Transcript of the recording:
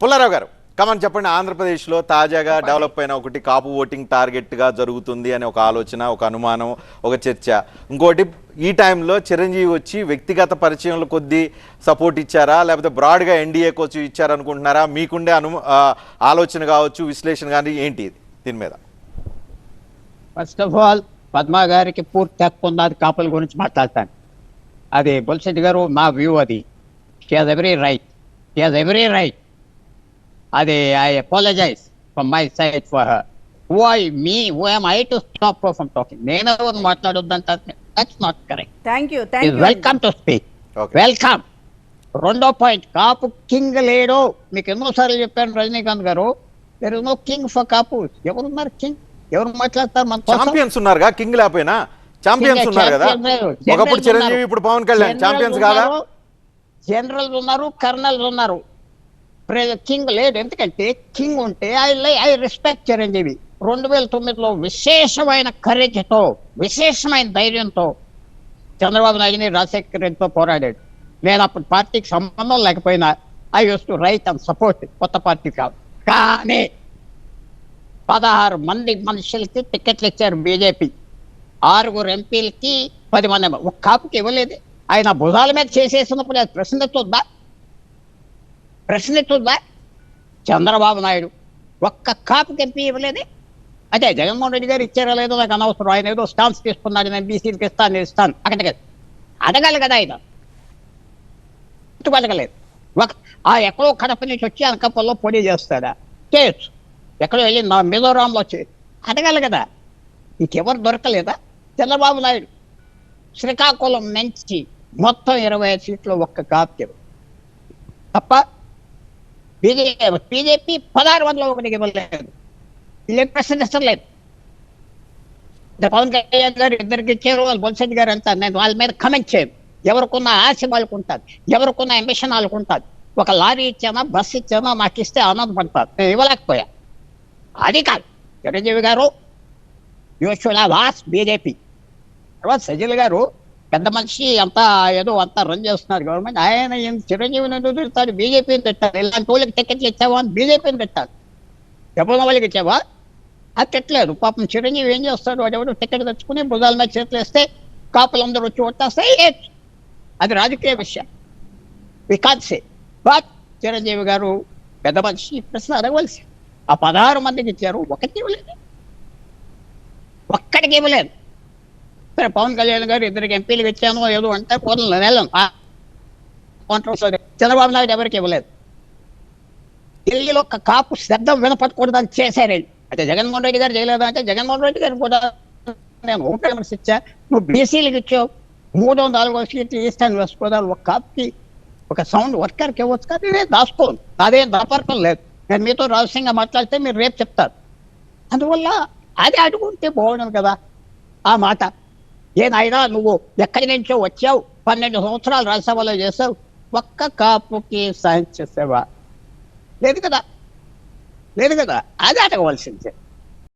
పుల్లారావు గారు కమన్ చెప్పండి ఆంధ్రప్రదేశ్లో తాజాగా డెవలప్ అయిన ఒకటి కాపు ఓటింగ్ టార్గెట్గా జరుగుతుంది అనే ఒక ఆలోచన ఒక అనుమానం ఒక చర్చ. ఇంకోటి ఈ టైంలో చిరంజీవి వచ్చి వ్యక్తిగత పరిచయంలో కొద్ది సపోర్ట్ ఇచ్చారా? లేకపోతే బ్రాడ్గా ఎన్డీఏకి వచ్చి ఇచ్చారనుకుంటున్నారా? మీకుండే అను ఆలోచన కావచ్చు విశ్లేషణ కానీ ఏంటి దీని మీద. ఫస్ట్ ఆఫ్ ఆల్ పద్మా గారికి పూర్తి హక్కు ఉన్నది కాపుల గురించి మాట్లాడతాను. అది బొల్సెట్ గారు మా వ్యూ అది. She has every right she has every right అది I apologize from my side for her who I me who I'm I to stop from talking నేను ఎవరు మాట్లాడొద్దంటే that's not correct thank you thank you welcome to speak okay welcome రెండో point Kapu king లేడు. మీకు ఎన్నోసార్లు చెప్పాను Rajinikanth garu. There is no king for Kapu. ఎవరున్నారు king ఎవరు మాట్లాడతారు మన? ఛాంపియన్స్ ఉన్నారుగా? కింగ్ లేకపోయినా? ఛాంపియన్స్ కింగ్ ఉన్నారు కదా. ఒకప్పుడు చిరంజీవి. ఇప్పుడు పవన్ కళ్యాణ్. ఛాంపియన్స్ కాదా? జనరల్ ఉన్నారు కర్నల్స్ ఉన్నారు ప్రే- కింగ్ లేడు ఎందుకంటే కింగ్ ఉంటే ఐ లై ఐ రెస్పెక్ట్ చిరంజీవి. రెండు వేల తొమ్మిదిలో విశేషమైన కరేజ్తో విశేషమైన ధైర్యంతో చంద్రబాబు నాయుడిని రాజశేఖర రెడ్డితో పోరాడాడు. నేను అప్పుడు పార్టీకి సంబంధం లేకపోయినా I use to write and support కొత్త పార్టీ కాదు. కానీ పదహారు మంది మనుషులకి టికెట్లు ఇచ్చారు బీజేపీ. ఆరుగురు ఎంపీలకి పది మంది. ఒక కాపుకి ఇవ్వలేదు. ఆయన భుజాల మీద చేసేసినప్పుడు అది ప్రశ్నెత్తుందా ప్రశ్నెత్తుందా చంద్రబాబు నాయుడు ఒక్క కాపుకి ఎంపీ ఇవ్వలేదే? అదే జగన్మోహన్ రెడ్డి గారు ఇచ్చారా లేదో నాకు అనవసరం. ఆయన ఏదో స్టాన్స్ తీసుకున్నాడు నేను బీసీలకు ఇస్తాను నేను ఇస్తాను. అక్కడికి అడగాలి కదా ఆయన. అడగలేదు ఒక ఆ ఎక్కడో కడప నుంచి వచ్చి అనకాపల్లో పొడి చేస్తాడా? చేయొచ్చు. ఎక్కడో వెళ్ళి నా మిజోరాంలో వచ్చి అడగాలి కదా. ఇంకెవరు దొరకలేదా? చంద్రబాబు నాయుడు. శ్రీకాకుళం నుంచి మొత్తం ఇరవై ఐదు సీట్లు ఒక్క కాప్యం తప్ప బీజేపీ బీజేపీ పదహారు వందల ఒకటికి ఇవ్వలేదు. వీళ్ళకి ప్రశ్నిస్తలేదు ఇద్దరు పవన్ కళ్యాణ్ గారు ఇద్దరికి ఇచ్చారు వాళ్ళు బొల్సెడ్డి గారు అంతా నేను వాళ్ళ మీద కమెంట్ చేయను ఎవరికున్న ఆశ వాళ్ళకు ఉంటుంది ఎవరికున్న అంబిషన్ వాళ్ళకు ఉంటుంది ఒక లారీ ఇచ్చానా బస్ ఇచ్చానా నాకు ఇస్తే ఆనందపడతారు. నేను ఇవ్వలేకపోయా. అది కాదు. చిరంజీవి గారు యూషువల్ వాస్ బీజేపీ. తర్వాత సజిల్ గారు పెద్ద మనిషి అంతా ఏదో అంతా రన్ చేస్తున్నారు గవర్నమెంట్ ఆయన ఏం చిరంజీవిని ఎందుకు తిడతాడు బీజేపీని తిట్టారు ఇలాంటి వాళ్ళకి టికెట్లు ఇచ్చావా అని బీజేపీని తిట్టారు చెప్పిన వాళ్ళకి ఇచ్చావా? అది తిట్టలేదు. పాపం చిరంజీవి ఏం చేస్తాడు? వాడెవడు టికెట్ తెచ్చుకుని భుజాల మీద చేతులు వేస్తే కాపులందరూ వచ్చి కొట్టేస్తే అది రాజకీయ విషయం. వికాన్సే బట్ చిరంజీవి గారు పెద్ద మనిషి ప్రశ్న అడగవలసి ఆ పదహారు మందికి ఇచ్చారు ఒకటి ఇవ్వలేదు. ఒక్కడికి ఇవ్వలేదు. సరే పవన్ కళ్యాణ్ గారు ఇద్దరికి ఎంపీలకు ఇచ్చాను ఏదో అంటే పోతుంది వెళ్ళను కాంట్రవర్సీ చంద్రబాబు నాయుడు ఎవరికి ఇవ్వలేదు. ఢిల్లీలో ఒక కాపు శబ్దం వినపడకూడదని చేశారు. వీళ్ళు. అంటే జగన్మోహన్ రెడ్డి గారు చేయలేదు అంటే జగన్మోహన్ రెడ్డి గారు కూడా నేను ఓపెన్ నెంబర్స్ ఇచ్చా నువ్వు బీసీలకు ఇచ్చావు. మూడో నాలుగో సీట్లు ఈస్టర్న్ వెస్ట్ గోదావరి ఒక కాపుకి ఒక సౌండ్ వర్కర్కి ఇవ్వచ్చు కానీ నేను దాచుకోను. అదేం దాపరకం లేదు. నేను మీతో రహస్యంగా మాట్లాడితే మీరు రేపు చెప్తారు. అందువల్ల అది అడుగుంటే బాగుండదు కదా. ఆ మాట. ఏ నాయనా నువ్వు ఎక్కడి నుంచో వచ్చావు? పన్నెండు సంవత్సరాలు రాజ్యసభలో చేసావు ఒక్క కాపుకి సాయం చేసావా? లేదు కదా? లేదు కదా? అది అడగవలసిందే.